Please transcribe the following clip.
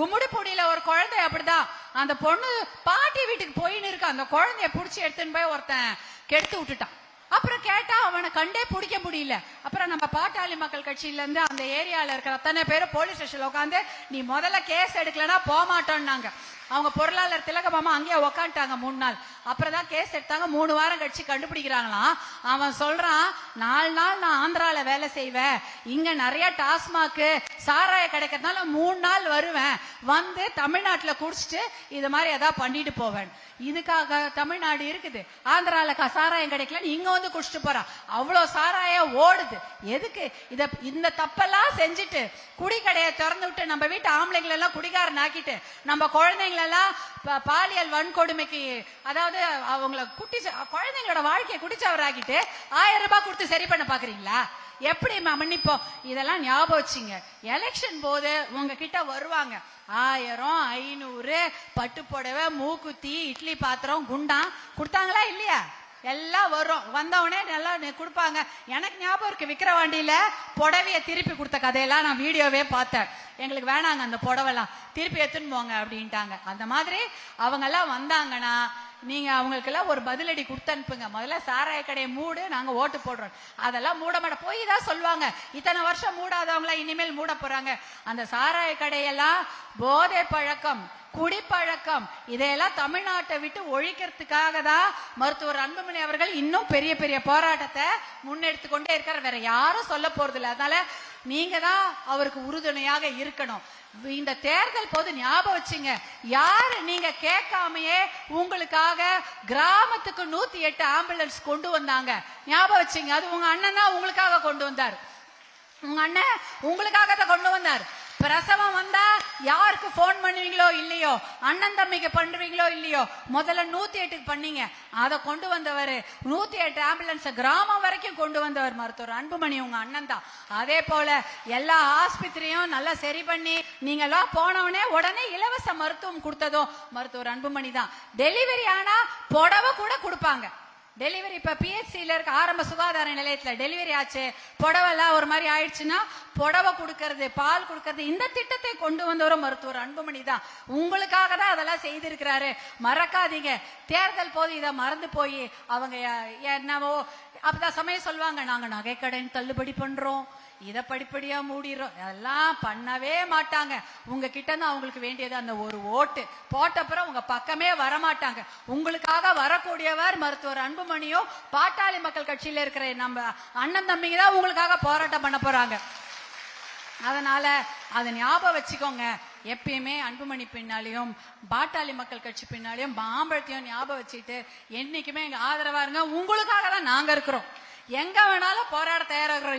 கும்முடிப்பூடியில ஒரு குழந்தை அப்படிதான். அந்த பொண்ணு பாட்டி வீட்டுக்கு போயின்னு இருக்கு. அந்த குழந்தைய புடிச்சு எடுத்துன்னு போய் ஒருத்தன் கெடுத்து விட்டுட்டான். அப்புறம் கேட்டா அவனை கண்டே பிடிக்க முடியல. அப்புறம் நம்ம பாட்டாளி மக்கள் கட்சியில இருந்து அந்த ஏரியால இருக்கிற அத்தனை பேரும் போலீஸ் ஸ்டேஷன்ல உட்காந்து நீ முதல்ல கேஸ் எடுக்கலன்னா போக மாட்டோம்னாங்க அவங்க பொருளாளர் திலகமாமா அங்கேயே உக்காந்துட்டாங்க மூணு நாள். அப்புறம் தான் கேஸ் எடுத்தாங்க. மூணு வாரம் கழிச்சு கண்டுபிடிக்கிறாங்களாம். அவன் சொல்றான் நாலு நாள் நான் ஆந்திரால வேலை செய்வேன். இங்க நிறைய டாஸ்மாக்கு சாராய கிடைக்கிறதுனால மூணு நாள் வருவேன். வந்து தமிழ்நாட்டில் குடிச்சிட்டு இது மாதிரி எதாவது பண்ணிட்டு போவேன். இதுக்காக தமிழ்நாடு இருக்குது. ஆந்திரால க- சாராயம் கிடைக்கலன்னு இங்க வந்து குடிச்சிட்டு போறான் அவ்வளோ சாராயம் ஓடுது. எதுக்கு? இத இந்த தப்பெல்லாம் செஞ்சுட்டு குடிக்கடையை திறந்து விட்டு நம்ம வீட்டு ஆம்பளைங்களை எல்லாம் குடிகாரன் ஆக்கிட்டு நம்ம குழந்தைங்களெல்லாம் ப- பாலியல் வன்கொடுமைக்கு அதாவது அவங்கள குட்டி குழந்தைங்களோட வாழ்க்கையை குடிச்சவராகிட்டு ஆயிரம் ரூபாய் கொடுத்து சரி பண்ண பாக்குறீங்களா? எப்படிம்மா மன்னிப்போம்? இதெல்லாம் ஞாபகம் வச்சுங்க. எலெக்ஷன் போது உங்ககிட்ட வருவாங்க. ஆயிரம் ஐநூறு பட்டு புடவை மூக்குத்தி இட்லி பாத்திரம் குண்டான். கொடுத்தாங்களா இல்லையா? எல்லாம் வரும். வந்தவொடனே நல்லா கொடுப்பாங்க. எனக்கு ஞாபகம் இருக்கு விக்கிரவாண்டியில புடவைய திருப்பி கொடுத்த கதையெல்லாம் நான் வீடியோவே பார்த்தேன். எங்களுக்கு வேணாங்க அந்த புடவைலாம். திருப்பி எடுத்துன்னு போங்க அப்படின்ட்டாங்க. அந்த மாதிரி அவங்க எல்லாம் வந்தாங்கன்னா நீங்க அவங்களுக்கெல்லாம் ஒரு பதிலடி கொடுத்து அனுப்புங்க. முதல்ல சாராய கடையை மூடு நாங்க ஓட்டு போடுறோம். அதெல்லாம் மூட போய் தான் சொல்லுவாங்க. இத்தனை வருஷம் மூடாதவங்களா இனிமேல் மூட போறாங்க. அந்த சாராய கடையெல்லாம் போதை பழக்கம் குடிப்பழக்கம் இதையெல்லாம் தமிழ்நாட்டை விட்டு ஒழிக்கிறதுக்காக தான் மருத்துவர் அன்புமணி அவர்கள் இன்னும் பெரிய பெரிய போராட்டத்தை முன்னெடுத்து கொண்டே இருக்கார். வேற யாரும் சொல்ல போறது இல்லை அதனால நீங்க தான் அவருக்கு உறுதுணையாக இருக்கணும். இந்த தேர்தல் போது ஞாபகம் வச்சுங்க. யாரு நீங்க கேட்காமையே உங்களுக்காக கிராமத்துக்கு நூத்தி எட்டு ஆம்புலன்ஸ் கொண்டு வந்தாங்க. ஞாபகம் வச்சுங்க. அது உங்க அண்ணன் தான் உங்களுக்காக கொண்டு வந்தார். உங்க அண்ணன் உங்களுக்காக தான் கொண்டு வந்தார். பிரசவம் வந்தா யாருக்கு ஃபோன் பண்ணுவீங்களோ இல்லையோ அண்ணன் தம்பிக்கு பண்ணுவீங்களோ இல்லையோ முதல்ல நூத்தி எட்டுக்கு பண்ணீங்க. அதை கொண்டு வந்தவர் நூத்தி எட்டு ஆம்புலன்ஸ் கிராமம் வரைக்கும் கொண்டு வந்தவர் மருத்துவர் அன்புமணி உங்க அண்ணன் தான். அதே போல எல்லா ஆஸ்பத்திரியும் நல்லா சரி பண்ணி நீங்க எல்லாம் போனவனே உடனே இலவச மருத்துவம் கொடுத்ததும் மருத்துவர் அன்புமணி தான். டெலிவரி ஆனா புடவை கூட கொடுப்பாங்க. டெலிவரி இப்ப பிஹெச்சில இருக்க ஆரம்ப சுகாதார நிலையத்துல டெலிவரி ஆச்சு. புடவெல்லாம் ஒரு மாதிரி ஆயிடுச்சுன்னா புடவை கொடுக்கறது பால் கொடுக்கறது இந்த திட்டத்தை கொண்டு வந்தவரும் மருத்துவர் அன்புமணி தான். உங்களுக்காக தான் அதெல்லாம் செய்திருக்கிறாரு. மறக்காதீங்க. தேர்தல் போது இதை மறந்து போய் அவங்க என்னவோ அப்பதான் சமயம் சொல்லுவாங்க. நாங்க நகைக்கடன் தள்ளுபடி பண்றோம். இதை படிப்படியா மூடிடுறோம். அதெல்லாம் பண்ணவே மாட்டாங்க. உங்க கிட்ட தான் அவங்களுக்கு வேண்டியது அந்த ஒரு ஓட்டு. போட்டப்புறம் உங்க பக்கமே வரமாட்டாங்க. உங்களுக்காக வரக்கூடியவர் மருத்துவர் அன்புமணியும் பாட்டாளி மக்கள் கட்சியில இருக்கிற நம்ம அண்ணன் தம்பிங்க தான் உங்களுக்காக போராட்டம் பண்ண போறாங்க. அதனால அதை ஞாபகம் வச்சுக்கோங்க. எப்பயுமே அன்புமணி பின்னாலையும் பாட்டாளி மக்கள் கட்சி பின்னாலையும் மாம்பழத்தையும் ஞாபகம் வச்சுட்டு என்னைக்குமே எங்க ஆதரவா இருங்க. உங்களுக்காக தான் நாங்க இருக்கிறோம். எங்க வேணாலும் போராட தயாராகிறோம்